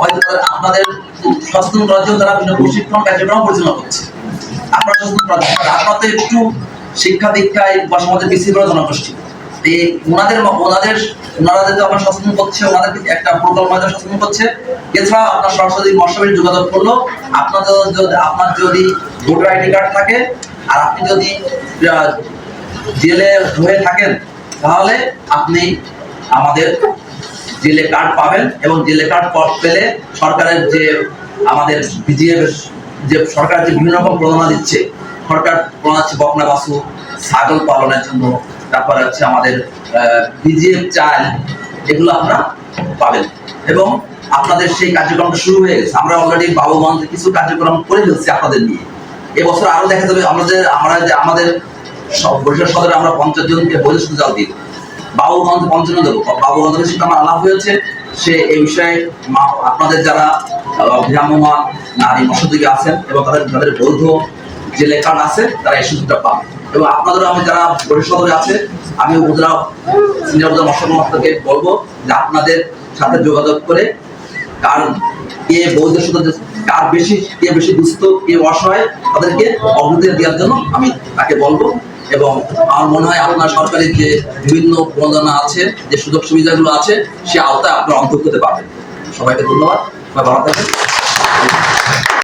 হয়তো আপনাদের সচেতন করার জন্য তারা বিভিন্ন প্রশিক্ষণ কার্যক্রম পরিচালনা করছে। আপনারা সচেতন করার আপনারা তো একটু শিক্ষা দীক্ষায় বা পিছিয়ে পড়া জনগোষ্ঠী। এই ওনাদের ওনাদের ওনারা আপনার সচেতন করছে একটা প্রকল্প মাধ্যমে সচেতন করছে। এছাড়া আপনার সরাসরি যোগাযোগ করল। আপনার যদি আপনার যদি ভোটার আইডি কার্ড থাকে, আর আপনি যদি জেলে হয়ে থাকেন, তাহলে আপনি আমাদের জেলে কার্ড পাবেন এবং জেলে কার্ড পেলে সরকারের যে আমাদের বিজিএফ যে সরকার যে বিভিন্ন রকম প্রণোদনা দিচ্ছে, সরকার প্রণোদনা দিচ্ছে বকনা বাসু ছাগল পালনের জন্য। তারপরে হচ্ছে আমাদের বিজিএফ চাল, এগুলো আপনারা পাবেন। এবং আপনাদের সেই কার্যক্রমটা শুরু হয়ে গেছে। আমরা অলরেডি বাবুগঞ্জে কিছু কার্যক্রম করে ফেলছি আপনাদের নিয়ে। এবছর আরও দেখা যাবে আমাদের আমরা যে আমাদের বরিশাল সদরে আমরা পঞ্চাশ জনকে বৈদেশিক জাল দিই পঞ্চান্ন দেবো। বাবুগঞ্জের সাথে আমার আলাপ হয়েছে। সে এই বিষয়ে আপনাদের যারা ভ্রাম্যমান নারী আছেন এবং তাদের যাদের বৈধ যে লেখান আছে, তারা এই সুযোগটা পাবে এবং আমি যারা আছে, আমি সিনিয়র বলব যে আপনাদের সাথে যোগাযোগ করে কার কে বৈধ সুযোগ কার বেশি, কে বেশি দুস্থ, কে অসহায়, তাদেরকে অগ্রগতি দেওয়ার জন্য আমি তাকে বলব। এবং আমার মনে হয় আপনার সরকারের যে বিভিন্ন প্রণোদনা আছে, যে সুযোগ সুবিধাগুলো আছে, সে আওতায় আপনার অন্তর্ভুক্ত হতে পারবেন। সবাইকে ধন্যবাদ। সবাই ভালো থাকবেন।